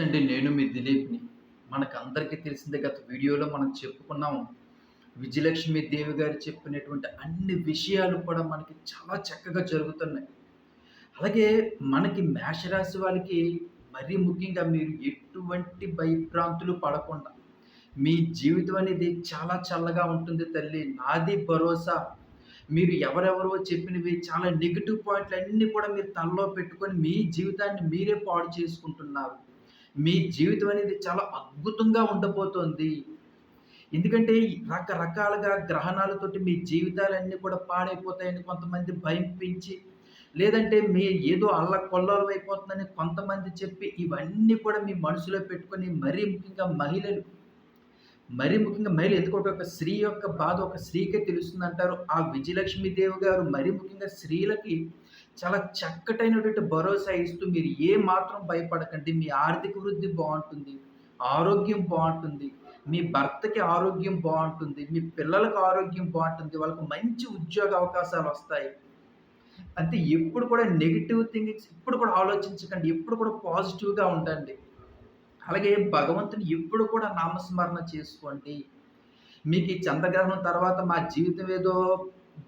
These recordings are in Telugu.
నమస్తే అండి నేను మీ దిలీప్ని. మనకు అందరికీ తెలిసిందే గత వీడియోలో మనం చెప్పుకున్నాం విజయలక్ష్మి దేవి గారు చెప్పినటువంటి అన్ని విషయాలు కూడా మనకి చాలా చక్కగా జరుగుతున్నాయి. అలాగే మనకి మేషరాశి వాళ్ళకి మరీ ముఖ్యంగా మీరు ఎటువంటి భయభ్రాంతులు పడకుండా మీ జీవితం అనేది చాలా చల్లగా ఉంటుంది తల్లి. నాది భరోసా. మీరు ఎవరెవరో చెప్పినవి చాలా నెగిటివ్ పాయింట్లు అన్నీ కూడా మీరు తనలో పెట్టుకొని మీ జీవితాన్ని మీరే పాడు చేసుకుంటున్నారు. మీ జీవితం అనేది చాలా అద్భుతంగా ఉండబోతోంది. ఎందుకంటే రకరకాలుగా గ్రహణాలతోటి మీ జీవితాలన్నీ కూడా పాడైపోతాయని కొంతమంది భయం పెంచి లేదంటే మీ ఏదో అల్ల కొల్లలు అయిపోతుందని కొంతమంది చెప్పి ఇవన్నీ కూడా మీ మనసులో పెట్టుకొని మరీ ముఖ్యంగా మహిళలు మరీ ముఖ్యంగా మహిళ ఎందుకంటే ఒక స్త్రీ యొక్క బాధ ఒక స్త్రీకే తెలుస్తుంది అంటారు ఆ విజయలక్ష్మీదేవి గారు మరీ ముఖ్యంగా స్త్రీలకి చాలా చక్కటైనటువంటి భరోసా ఇస్తూ మీరు ఏ మాత్రం భయపడకండి. మీ ఆర్థిక వృద్ధి బాగుంటుంది ఆరోగ్యం బాగుంటుంది మీ భర్తకి ఆరోగ్యం బాగుంటుంది మీ పిల్లలకు ఆరోగ్యం బాగుంటుంది వాళ్ళకు మంచి ఉద్యోగ అవకాశాలు వస్తాయి. అంటే ఎప్పుడు కూడా నెగిటివ్ థింగ్స్ ఇప్పుడు కూడా ఆలోచించకండి ఎప్పుడు కూడా పాజిటివ్గా ఉండండి. అలాగే భగవంతుని ఎప్పుడు కూడా నామస్మరణ చేసుకోండి. మీకు ఈ చంద్రగ్రహణం తర్వాత మా జీవితం ఏదో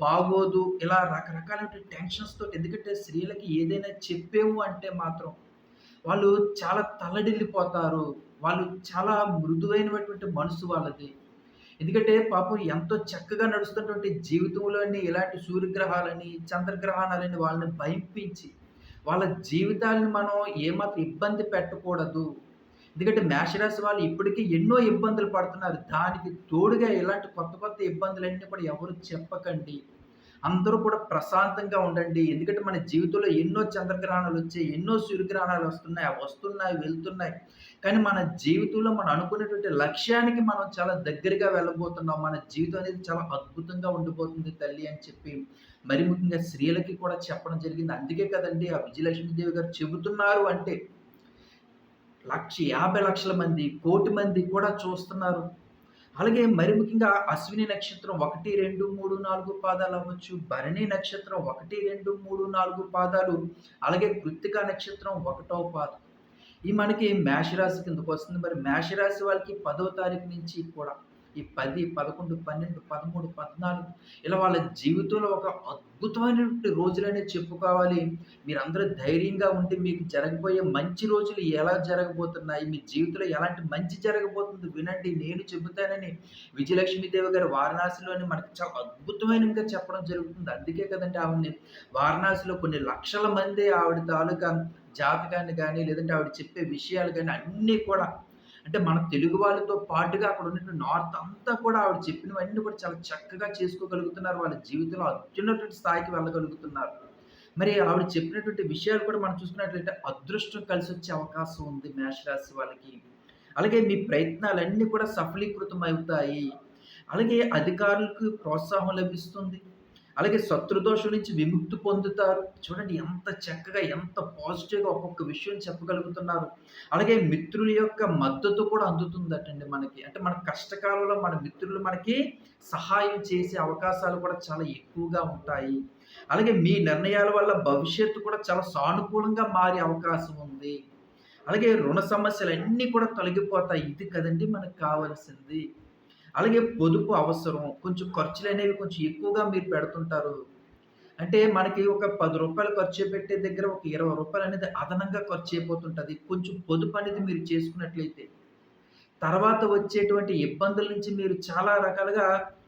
బాగోదు ఇలా రకరకాలైన టెన్షన్స్ తోటి ఎందుకంటే స్త్రీలకి ఏదైనా చెప్పేము అంటే మాత్రం వాళ్ళు చాలా తలడిల్లిపోతారు వాళ్ళు చాలా మృదువైనటువంటి మనసు వాళ్ళది. ఎందుకంటే పాపం ఎంతో చక్కగా నడుస్తున్నటువంటి జీవితంలోని ఇలాంటి సూర్యగ్రహాలని చంద్రగ్రహణాలని వాళ్ళని భయంపించి వాళ్ళ జీవితాలను మనం ఏమాత్రం ఇబ్బంది పెట్టకూడదు. ఎందుకంటే మేషరాశి వాళ్ళు ఇప్పటికీ ఎన్నో ఇబ్బందులు పడుతున్నారు. దానికి తోడుగా ఇలాంటి కొత్త కొత్త ఇబ్బందులన్నీ కూడా ఎవరు చెప్పకండి. అందరూ కూడా ప్రశాంతంగా ఉండండి. ఎందుకంటే మన జీవితంలో ఎన్నో చంద్రగ్రహణాలు వచ్చాయి ఎన్నో సూర్యగ్రహణాలు వస్తున్నాయి అవి వస్తున్నాయి వెళ్తున్నాయి. కానీ మన జీవితంలో మనం అనుకునేటువంటి లక్ష్యానికి మనం చాలా దగ్గరగా వెళ్ళబోతున్నాం. మన జీవితం అనేది చాలా అద్భుతంగా ఉండిపోతుంది తల్లి అని చెప్పి మరి ముఖ్యంగా స్త్రీలకి కూడా చెప్పడం జరిగింది. అందుకే కదండి ఆ విజయలక్ష్మీదేవి గారు చెబుతున్నారు అంటే లక్ష యాభై లక్షల మంది కోటి మంది కూడా చూస్తున్నారు. అలాగే మరి ముఖ్యంగా అశ్విని నక్షత్రం ఒకటి రెండు మూడు నాలుగు పాదాలు అవ్వచ్చు. భరణి నక్షత్రం ఒకటి రెండు మూడు నాలుగు పాదాలు. అలాగే కృత్తిక నక్షత్రం ఒకటో పాదం. ఈ మనకి మేషరాశి కిందకు వస్తుంది. మరి మేషరాశి వాళ్ళకి పదో తారీఖు నుంచి కూడా ఈ పది పదకొండు పన్నెండు పదమూడు పద్నాలుగు ఇలా వాళ్ళ జీవితంలో ఒక అద్భుతమైనటువంటి రోజులనే చెప్పుకోవాలి. మీరందరూ ధైర్యంగా ఉంటే మీకు జరగబోయే మంచి రోజులు ఎలా జరగబోతున్నాయి? మీ జీవితంలో ఎలాంటి మంచి జరగబోతుంది వినండి. నేను చెబుతానని విజయలక్ష్మీదేవి గారు వారణాసిలోని మనకు చాలా అద్భుతమైనగా చెప్పడం జరుగుతుంది. అందుకే కదండి ఆవిడని వారణాసిలో కొన్ని లక్షల మంది ఆవిడ తాలూకా జాతకాన్ని కానీ లేదంటే ఆవిడ చెప్పే విషయాలు కానీ అన్నీ కూడా అంటే మన తెలుగు వాళ్ళతో పాటుగా అక్కడ ఉన్నటువంటి నార్త్ అంతా కూడా ఆవిడ చెప్పినవన్నీ కూడా చాలా చక్కగా చేసుకోగలుగుతున్నారు. వాళ్ళ జీవితంలో అత్యున్నటువంటి స్థాయికి వెళ్ళగలుగుతున్నారు. మరి ఆవిడ చెప్పినటువంటి విషయాలు కూడా మనం చూసుకున్నట్లయితే అదృష్టం కలిసి వచ్చే అవకాశం ఉంది మేషరాశి వాళ్ళకి. అలాగే మీ ప్రయత్నాలన్నీ కూడా సఫలీకృతం అవుతాయి అలాగే అధికారులకు ప్రోత్సాహం లభిస్తుంది. అలాగే శత్రుదోషం నుంచి విముక్తి పొందుతారు. చూడండి ఎంత చక్కగా ఎంత పాజిటివ్గా ఒక్కొక్క విషయం చెప్పగలుగుతున్నారు. అలాగే మిత్రుల యొక్క మద్దతు కూడా అందుతుందటండి మనకి. అంటే మన కష్టకాలంలో మన మిత్రులు మనకి సహాయం చేసే అవకాశాలు కూడా చాలా ఎక్కువగా ఉంటాయి. అలాగే మీ నిర్ణయాల వల్ల భవిష్యత్తు కూడా చాలా సానుకూలంగా మారే అవకాశం ఉంది. అలాగే రుణ సమస్యలు అన్నీ కూడా తొలగిపోతాయి. ఇది కదండి మనకు కావాల్సింది. అలాగే పొదుపు అవసరం కొంచెం ఖర్చులు అనేవి కొంచెం ఎక్కువగా మీరు పెడుతుంటారు. అంటే మనకి ఒక పది రూపాయలు ఖర్చు పెట్టే దగ్గర ఒక ఇరవై రూపాయలు అనేది అదనంగా ఖర్చు అయిపోతుంటుంది. కొంచెం పొదుపు అనేది మీరు చేసుకున్నట్లయితే. తర్వాత వచ్చేటువంటి ఇబ్బందుల నుంచి మీరు చాలా రకాలుగా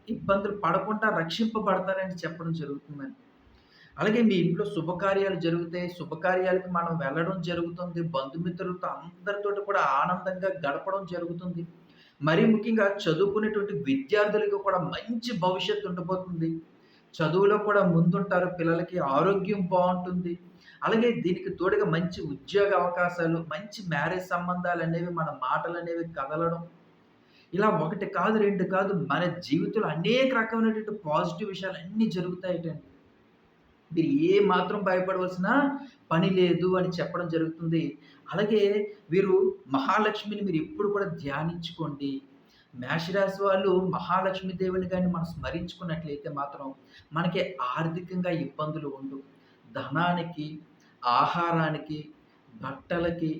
ఇబ్బందులు పడకుండా రక్షింపబడతారని చెప్పడం జరుగుతుందని అలాగే మీ ఇంట్లో శుభకార్యాలు జరుగుతాయి. శుభకార్యాలకు మనం వెళ్ళడం జరుగుతుంది. బంధుమిత్రులతో అందరితోటి కూడా ఆనందంగా గడపడం జరుగుతుంది. మరీ ముఖ్యంగా చదువుకునేటువంటి విద్యార్థులకు కూడా మంచి భవిష్యత్తు ఉండబోతుంది. చదువులో కూడా ముందుంటారు పిల్లలకి ఆరోగ్యం బాగుంటుంది. అలాగే దీనికి తోడుగా మంచి ఉద్యోగ అవకాశాలు మంచి మ్యారేజ్ సంబంధాలు అనేవి మన మాటలు అనేవి కదలడం. ఇలా ఒకటి కాదు రెండు కాదు మన జీవితంలో అనేక రకమైనటువంటి పాజిటివ్ విషయాలు అన్నీ జరుగుతాయటండి మీరు ఏ మాత్రం భయపడవలసిన పని లేదు అని చెప్పడం జరుగుతుంది. అలాగే వీరు మహాలక్ష్మిని మీరు ఎప్పుడు కూడా ధ్యానించుకోండి మేషరాశి వాళ్ళు మహాలక్ష్మి దేవుని కానీ మనం స్మరించుకున్నట్లయితే మాత్రం మనకి ఆర్థికంగా ఇబ్బందులు ఉండవు ధనానికి ఆహారానికి బట్టలకి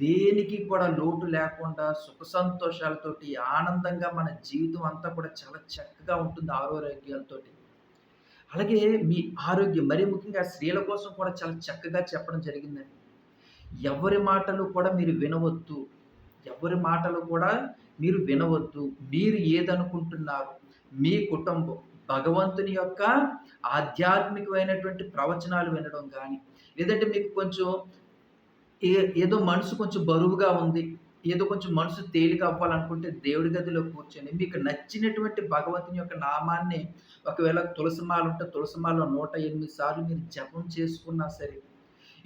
దేనికి కూడా లోటు లేకుండా సుఖ సంతోషాలతోటి ఆనందంగా మన జీవితం అంతా కూడా చాలా చక్కగా ఉంటుంది ఆరోగ్యాలతోటి. అలాగే మీ ఆరోగ్యం మరీ ముఖ్యంగా స్త్రీల కోసం కూడా చాలా చక్కగా చెప్పడం జరిగిందండి. ఎవరి మాటలు కూడా మీరు వినవద్దు. ఎవరి మాటలు కూడా మీరు వినవద్దు. మీరు ఏదనుకుంటున్నారు, మీ కుటుంబం, భగవంతుని యొక్క ఆధ్యాత్మికమైనటువంటి ప్రవచనాలు వినడం కానీ లేదంటే మీకు కొంచెం ఏ ఏదో మనసు కొంచెం బరువుగా ఉంది. ఏదో కొంచెం మనసు తేలిక అవ్వాలనుకుంటే దేవుడి గదిలో కూర్చొని మీకు నచ్చినటువంటి భగవంతుని యొక్క నామాన్ని ఒకవేళ తులసిమాల ఉంటే తులసిమాల 108 సార్లు మీరు జపం చేసుకున్నా సరే,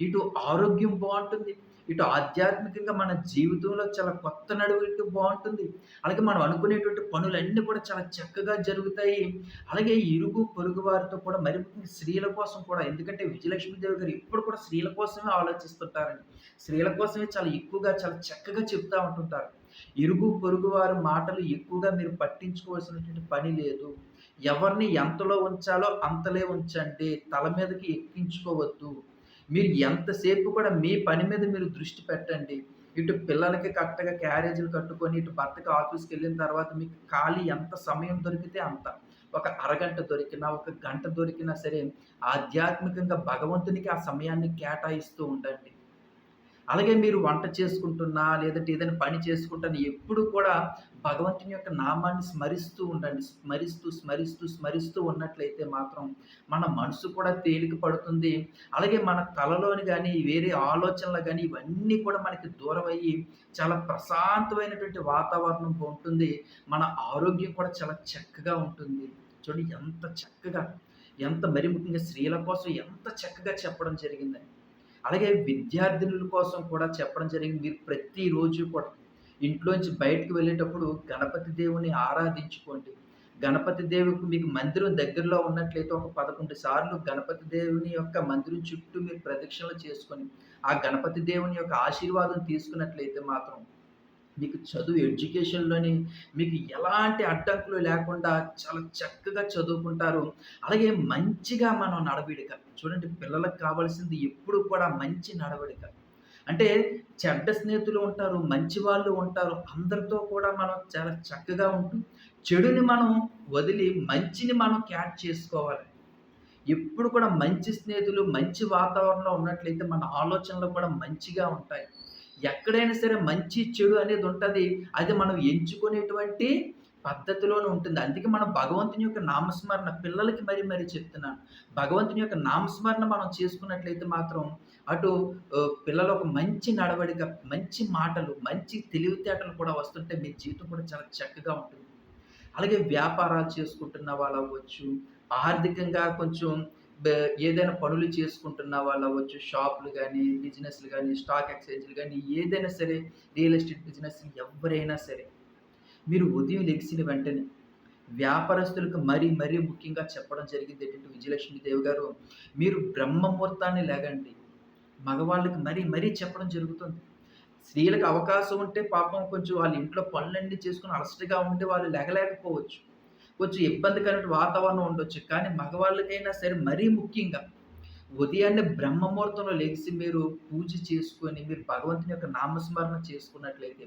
ఇటు ఆరోగ్యం బాగుంటుంది ఇటు ఆధ్యాత్మికంగా మన జీవితంలో చాలా కొత్త నడుపు ఇటు బాగుంటుంది అలాగే మనం అనుకునేటువంటి పనులన్నీ కూడా చాలా చక్కగా జరుగుతాయి. అలాగే ఇరుగు పొరుగు వారితో కూడా మరి స్త్రీల కోసం కూడా ఎందుకంటే విజయలక్ష్మీదేవి గారు ఎప్పుడు కూడా స్త్రీల కోసమే ఆలోచిస్తుంటారండి. స్త్రీల కోసమే చాలా ఎక్కువగా చాలా చక్కగా చెప్తూ ఉంటుంటారు. ఇరుగు పొరుగు వారి మాటలు ఎక్కువగా మీరు పట్టించుకోవాల్సినటువంటి పని లేదు. ఎవరిని ఎంతలో ఉంచాలో అంతలే ఉంచండి. తల మీదకి ఎక్కించుకోవద్దు. మీరు ఎంతసేపు కూడా మీ పని మీద మీరు దృష్టి పెట్టండి. ఇటు పిల్లలకి కరెక్ట్‌గా క్యారేజీలు కట్టుకొని, ఇటు భర్తకి ఆఫీస్‌కెళ్ళిన తర్వాత మీకు ఖాళీ ఎంత సమయం దొరికితే అంత. ఒక అరగంట దొరికినా, ఒక గంట దొరికినా సరే ఆధ్యాత్మికంగా భగవంతునికి ఆ సమయాన్ని కేటాయిస్తూ ఉండండి. అలాగే మీరు వంట చేసుకుంటున్నా, లేదంటే ఏదైనా పని చేసుకుంటున్నా ఎప్పుడు కూడా భగవంతుని యొక్క నామాన్ని స్మరిస్తూ ఉండండి. స్మరిస్తూ, స్మరిస్తూ, స్మరిస్తూ ఉన్నట్లయితే మాత్రం మన మనసు కూడా తేలిక పడుతుంది. అలాగే మన తలలోని కానీ వేరే ఆలోచనలు కానీ ఇవన్నీ కూడా మనకి దూరం అయ్యి చాలా ప్రశాంతమైనటువంటి వాతావరణం ఉంటుంది. మన ఆరోగ్యం కూడా చాలా చక్కగా ఉంటుంది. చూడండి ఎంత చక్కగా, ఎంత మరి ముఖ్యంగా స్త్రీల కోసం ఎంత చక్కగా చెప్పడం జరిగిందని. అలాగే విద్యార్థినుల కోసం కూడా చెప్పడం జరిగింది. మీరు ప్రతిరోజు కూడా ఇంట్లోంచి బయటకు వెళ్ళేటప్పుడు గణపతి దేవుని ఆరాధించుకోండి. గణపతి దేవుకు మీకు మందిరం దగ్గరలో ఉన్నట్లయితే ఒక 11 సార్లు గణపతి దేవుని యొక్క మందిరం చుట్టూ మీరు ప్రదక్షిణలు చేసుకొని, ఆ గణపతి దేవుని యొక్క ఆశీర్వాదం తీసుకున్నట్లయితే మాత్రం మీకు చదువు ఎడ్యుకేషన్‌లోని మీకు ఎలాంటి అడ్డంకులు లేకుండా చాలా చక్కగా చదువుకుంటారు. అలాగే మంచిగా మనం నడవడిక. చూడండి పిల్లలకు కావాల్సింది ఎప్పుడు కూడా మంచి నడవడిక. అంటే చెడ్డ స్నేహితులు ఉంటారు, మంచి వాళ్ళు ఉంటారు. అందరితో కూడా మనం చాలా చక్కగా ఉంటూ, చెడుని మనం వదిలి మంచిని మనం క్యాచ్ చేసుకోవాలి. ఎప్పుడు కూడా మంచి స్నేహితులు, మంచి వాతావరణంలో ఉన్నట్లయితే మన ఆలోచనలు కూడా మంచిగా ఉంటాయి. ఎక్కడైనా సరే మంచి, చెడు అనేది ఉంటుంది అది మనం ఎంచుకునేటువంటి పద్ధతిలోనే ఉంటుంది. అందుకే మనం భగవంతుని యొక్క నామస్మరణ పిల్లలకి మరీ మరీ చెప్తున్నాను. భగవంతుని యొక్క నామస్మరణ మనం చేసుకున్నట్లయితే మాత్రం అటు పిల్లలు ఒక మంచి నడవడిక, మంచి మాటలు, మంచి తెలివితేటలు కూడా వస్తుంటే మీ జీవితం కూడా చాలా చక్కగా ఉంటుంది. అలాగే వ్యాపారాలు చేసుకుంటున్న వాళ్ళు అవ్వచ్చు ఆర్థికంగా కొంచెం ఏదైనా పనులు చేసుకుంటున్న వాళ్ళు అవ్వచ్చు షాపులు కానీ బిజినెస్‌లు కానీ స్టాక్ ఎక్స్‌చేంజ్‌లు కానీ ఏదైనా సరే రియల్ ఎస్టేట్ బిజినెస్ ఎవ్వరైనా సరే, మీరు ఉదయం లెగిసిన వెంటనే వ్యాపారస్తులకు మరీ, మరీ ముఖ్యంగా చెప్పడం జరిగింది ఏంటంటే విజయలక్ష్మీదేవి గారు, మీరు బ్రహ్మ లేగండి లెగండి. మగవాళ్ళకి మరీ, మరీ చెప్పడం జరుగుతుంది. స్త్రీలకు అవకాశం ఉంటే పాపం కొంచెం వాళ్ళ ఇంట్లో పనులన్నీ చేసుకుని అలసటగా ఉంటే వాళ్ళు లెగలేకపోవచ్చు. కొంచెం ఇబ్బందికరమైన వాతావరణం ఉండొచ్చు. కానీ మగవాళ్ళకైనా సరే మరీ ముఖ్యంగా ఉదయాన్నే బ్రహ్మ ముహూర్తంలో మీరు పూజ చేసుకొని, మీరు భగవంతుని యొక్క నామస్మరణ చేసుకున్నట్లయితే,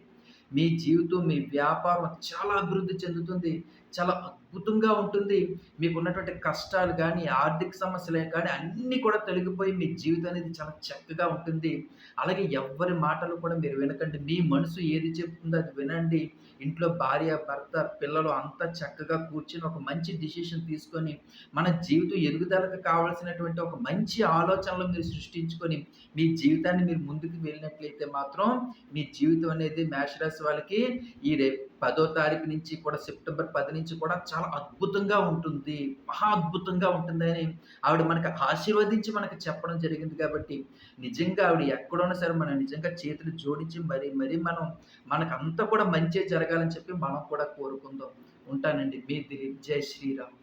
మీ జీవితం, మీ వ్యాపారం చాలా అభివృద్ధి చెందుతుంది. చాలా అద్భుతంగా ఉంటుంది. మీకు ఉన్నటువంటి కష్టాలు కానీ ఆర్థిక సమస్యలు కానీ అన్నీ కూడా తొలగిపోయి మీ జీవితం అనేది చాలా చక్కగా ఉంటుంది. అలాగే ఎవ్వరి మాటలు కూడా మీరు వినకండి. మీ మనసు ఏది చెప్తుందో అది వినండి. ఇంట్లో భార్య, భర్త, పిల్లలు అంతా చక్కగా కూర్చొని ఒక మంచి డిసిషన్ తీసుకొని, మన జీవితం ఎదుగుదలకు కావాల్సినటువంటి ఒక మంచి ఆలోచనలు మీరు సృష్టించుకొని, మీ జీవితాన్ని మీరు ముందుకు వెళ్ళినట్లయితే మాత్రం, మీ జీవితం అనేది మేషరాశి వాళ్ళకి ఈ రే పదో తారీఖు నుంచి కూడా సెప్టెంబర్ పది నుంచి కూడా చాలా అద్భుతంగా ఉంటుంది. మహా అద్భుతంగా ఉంటుందని ఆవిడ మనకు ఆశీర్వదించి మనకు చెప్పడం జరిగింది కాబట్టి, నిజంగా ఆవిడ ఎక్కడున్నా సరే మనం నిజంగా చేతులు జోడించి మరి, మరి మనం మనకంతా కూడా మంచి జరగాలని చెప్పి మనం కూడా కోరుకుందాం. ఉంటానండి. మీ దిలీప్. జై శ్రీరామ్.